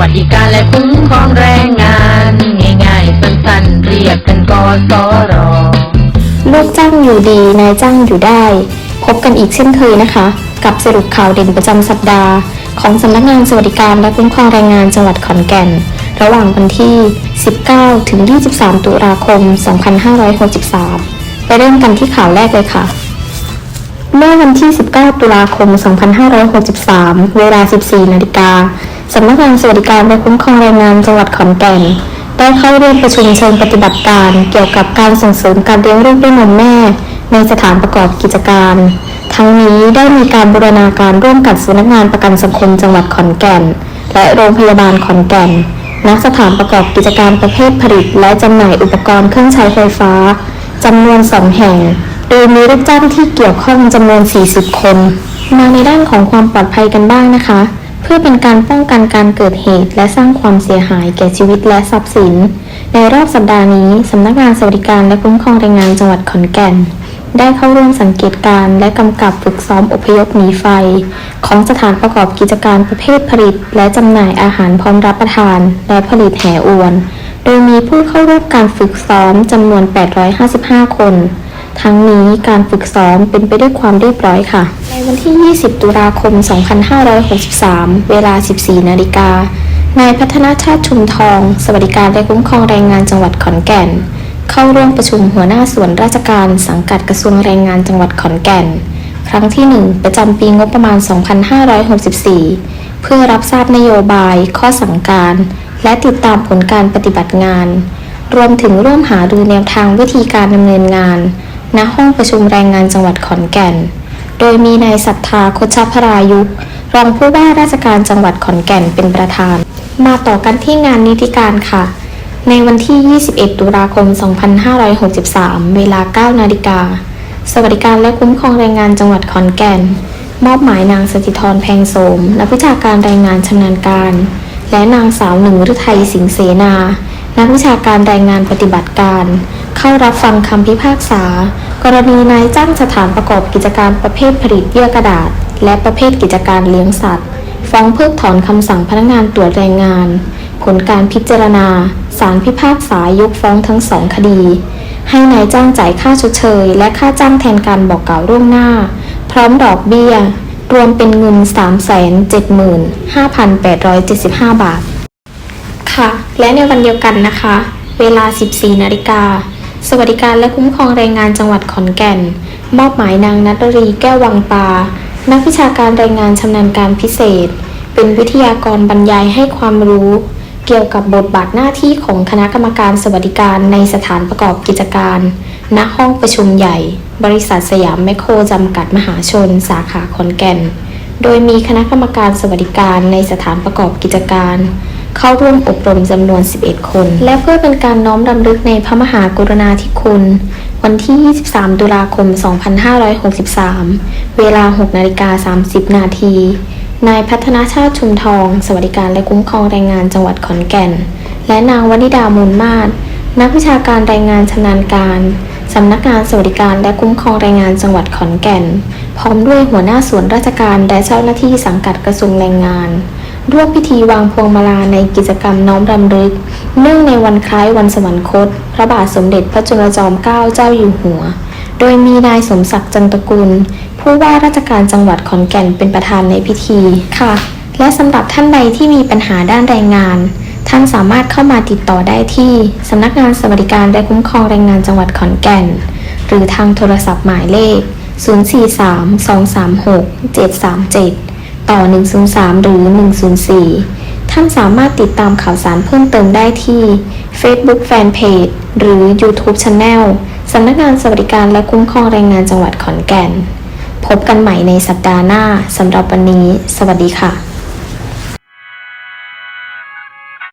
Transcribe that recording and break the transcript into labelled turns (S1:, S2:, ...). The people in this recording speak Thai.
S1: วัสดิการและคุ้มครองแรงงาน ง่ายๆ สั้นๆ เรียกกันกสร
S2: ลูกจ้างอยู่ดีนายจ้างอยู่ได้ พบกันอีกเช่นเคยนะคะ กับสรุปข่าวเด่นประจำสัปดาห์ ของสำนักงานสวัสดิการและคุ้มครองแรงงานจังหวัดขอนแก่น ระหว่างวันที่ 19 ถึง 23 ตุลาคม 2563 ไปเริ่มกันที่ข่าวแรกเลยค่ะเมื่อวันที่ 19 ตุลาคม 2563 เวลา 14 นาฬิกา สำนักงานสวัสดิการและคุ้มครองแรงงานจังหวัดขอนแก่น ได้เข้าร่วมประชุมเชิงปฏิบัติการ เกี่ยวกับการส่งเสริมการเลี้ยงลูกด้วยนมแม่ ในสถานประกอบกิจการ ทั้งนี้ได้มีการบูรณาการร่วมกับสำนักงานประกันสังคมจังหวัดขอนแก่น และโรงพยาบาลขอนแก่นณสถานประกอบกิจการประเภทผลิต และจำหน่ายอุปกรณ์เครื่องใช้ไฟฟ้าจำนวนสองแห่ง โดยมีลูกจ้างที่เกี่ยวข้องจำนวน 40 คน มาในด้านของความปลอดภัยกันบ้างนะคะ เพื่อเป็นการป้องกันการเกิดเหตุ และสร้างความเสียหายแก่ชีวิตและทรัพย์สิน ในรอบสัปดาห์นี้สำนักงานสวัสดิการและคุ้มครองแรงงานจังหวัดขอนแก่น ได้เข้าร่วมสังเกตการณ์และกำกับฝึกซ้อมอพยพหนีไฟ ของสถานประกอบกิจการประเภทผลิต และจำหน่ายอาหารพร้อมรับประทาน และผลิตแห่อวน โดยมีผู้เข้าร่วมการฝึกซ้อมจำนวน 855 คน ทั้งนี้การฝึกซ้อมเป็นไปด้วยความเรียบร้อยค่ะ วันที่ 20 ตุลาคม 2563 เวลา 14 นาฬิกา นายพัฒนาชาติชุมทอง สวัสดิการและคุ้มครองแรงงานจังหวัดขอนแก่น เข้าร่วมประชุมหัวหน้าส่วนราชการสังกัดกระทรวงแรงงานจังหวัดขอนแก่น ครั้งที่ 1 ประจำปีงบประมาณ 2564 เพื่อรับทราบนโยบาย ข้อสั่งการ และติดตามผลการปฏิบัติงาน รวมถึงร่วมหารือแนวทางวิธีการดำเนินงาน ณ ห้องประชุมแรงงานจังหวัดขอนแก่น โดยมีนายศรัทธาคชพรายุกรองผู้ว่าราชการจังหวัดขอนแก่นเป็นประธาน มาต่อกันที่งานนิติการค่ะ ในวันที่ 21 ตุลาคม 2563 เวลา 9 นาฬิกา สวัสดิการและคุ้มครองแรงงานจังหวัดขอนแก่น มอบหมายนางสติธรแพงโสมนักวิชาการแรงงานชำนาญการ และนางสาวหนึ่งฤทัยสิงเสนา นักวิชาการแรงงานปฏิบัติการ เข้ารับฟังคำพิพากษา กรณีนายจ้างสถานประกอบกิจการประเภทผลิตเยื่อกระดาษ และประเภทกิจการเลี้ยงสัตว์ ฟ้องเพิกถอนคำสั่งพนักงานตรวจแรงงาน ผลการพิจารณาศาลพิพากษายกฟ้องทั้งสองคดี ให้นายจ้างจ่ายค่าชดเชย และค่าจ้างแทนการบอกกล่าวล่วงหน้า พร้อมดอกเบี้ย รวมเป็นเงิน 375,875 บาท ค่ะ และในวันเดียวกันนะคะ เวลา 14นาฬิกา สวัสดิการและคุ้มครองแรงงานจังหวัดขอนแก่น มอบหมายนางนัทรีแก้ววังปา นักวิชาการแรงงานชำนาญการพิเศษ เป็นวิทยากรบรรยายให้ความรู้ เกี่ยวกับบทบาทหน้าที่ของคณะกรรมการสวัสดิการในสถานประกอบกิจการ ณ ห้องประชุมใหญ่ บริษัทสยามแมคโครจำกัดมหาชน สาขาขอนแก่น โดยมีคณะกรรมการสวัสดิการในสถานประกอบกิจการ เข้าร่วมอบรมจำนวน 11 คน และเพื่อเป็นการน้อมรำลึกในพระมหากรุณาธิคุณ วันที่ 23 ตุลาคม 2563 เวลา 6 นาฬิกา 30 นาที นายพัฒนาชาติชุมทอง สวัสดิการและคุ้มครองแรงงานจังหวัดขอนแก่น และนางวนิดามูลมาศนักวิชาการแรงงานชำนาญการสำนักงานสวัสดิการและคุ้มครองแรงงานจังหวัดขอนแก่น พร้อมด้วยหัวหน้าส่วนราชการและเจ้าหน้าที่สังกัดกระทรวงแรงงาน ร่วมพิธีวางพวงมาลาในกิจกรรมน้อมรำลึก เนื่องในวันคล้ายวันสวรรคต พระบาทสมเด็จพระจุลจอมเกล้าเจ้าอยู่หัว โดยมีนายสมศักดิ์จันตกุล ผู้ว่าราชการจังหวัดขอนแก่นเป็นประธานในพิธีค่ะ และสำหรับท่านใดที่มีปัญหาด้านแรงงาน ท่านสามารถเข้ามาติดต่อได้ที่สำนักงานสวัสดิการและคุ้มครองแรงงานจังหวัดขอนแก่น หรือทางโทรศัพท์หมายเลข 043-236-737 ต่อ 103 หรือ 104 ท่านสามารถติดตามข่าวสารเพิ่มเติมได้ที่ Facebook Fanpage หรือ YouTube Channel สำนักงานสวัสดิการและคุ้มครองแรงงานจังหวัดขอนแก่น พบกันใหม่ในสัปดาห์หน้าสำหรับวันนี้ สวัสดีค่ะ